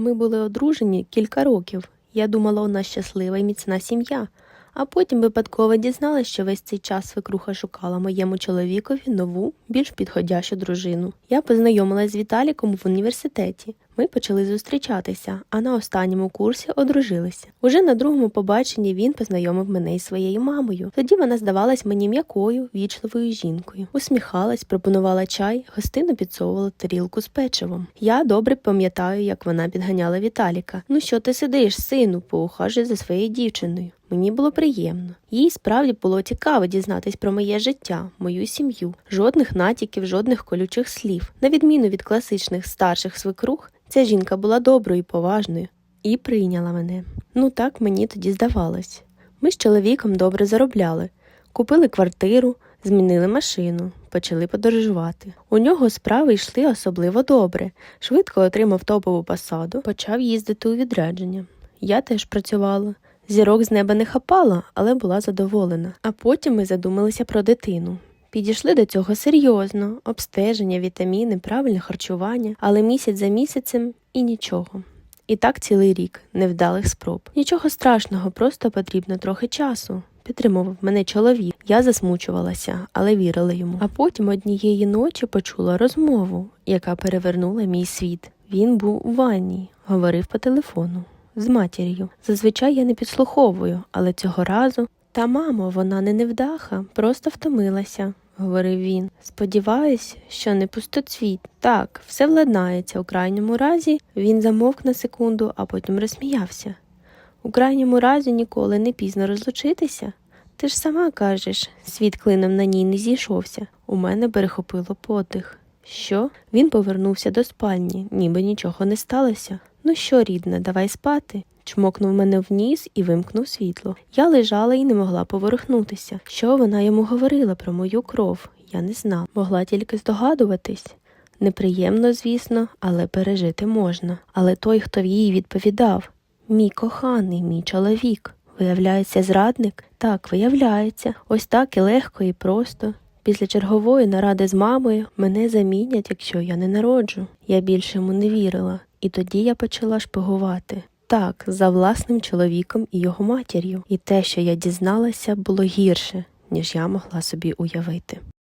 Ми були одружені кілька років. Я думала, у нас щаслива і міцна сім'я. А потім випадково дізналася, що весь цей час свекруха шукала моєму чоловікові нову, більш підходящу дружину. Я познайомилась з Віталіком в університеті. Ми почали зустрічатися, а на останньому курсі одружилися. Уже на другому побаченні він познайомив мене із своєю мамою. Тоді вона здавалась мені м'якою, вічливою жінкою. Усміхалась, пропонувала чай, гостинно підсовувала тарілку з печивом. Я добре пам'ятаю, як вона підганяла Віталіка. Ну що ти сидиш, сину, поухажуй за своєю дівчиною. Мені було приємно. Їй справді було цікаво дізнатись про моє життя, мою сім'ю. Жодних натяків, жодних колючих слів. На відміну від класичних старших свекрух, ця жінка була доброю і поважною і прийняла мене. Ну так мені тоді здавалось. Ми з чоловіком добре заробляли, купили квартиру, змінили машину, почали подорожувати. У нього справи йшли особливо добре. Швидко отримав топову посаду, почав їздити у відрядження. Я теж працювала. Зірок з неба не хапала, але була задоволена. А потім ми задумалися про дитину. Підійшли до цього серйозно, обстеження, вітаміни, правильне харчування, але місяць за місяцем і нічого. І так цілий рік невдалих спроб. Нічого страшного, просто потрібно трохи часу. Підтримував мене чоловік. Я засмучувалася, але вірила йому. А потім однієї ночі почула розмову, яка перевернула мій світ. Він був у ванні, говорив по телефону з матір'ю. Зазвичай я не підслуховую, але цього разу. Та мамо, вона не невдаха, просто втомилася, говорив він. Сподіваюсь, що не пустоцвіт. Так, все владнається. У крайньому разі він замовк на секунду, а потім розсміявся. У крайньому разі ніколи не пізно розлучитися. Ти ж сама кажеш, світ клином на ній не зійшовся. У мене перехопило подих. Що? Він повернувся до спальні, ніби нічого не сталося. Ну що, рідна, давай спати. Чмокнув мене в ніс і вимкнув світло. Я лежала і не могла поворухнутися. Що вона йому говорила про мою кров? Я не знала. Могла тільки здогадуватись. Неприємно, звісно, але пережити можна. Але той, хто їй відповідав, мій коханий, мій чоловік. Виявляється, зрадник? Так, виявляється. Ось так і легко, і просто. Після чергової наради з мамою мене замінять, якщо я не народжу. Я більше йому не вірила, і тоді я почала шпигувати. Так, за власним чоловіком і його матір'ю. І те, що я дізналася, було гірше, ніж я могла собі уявити.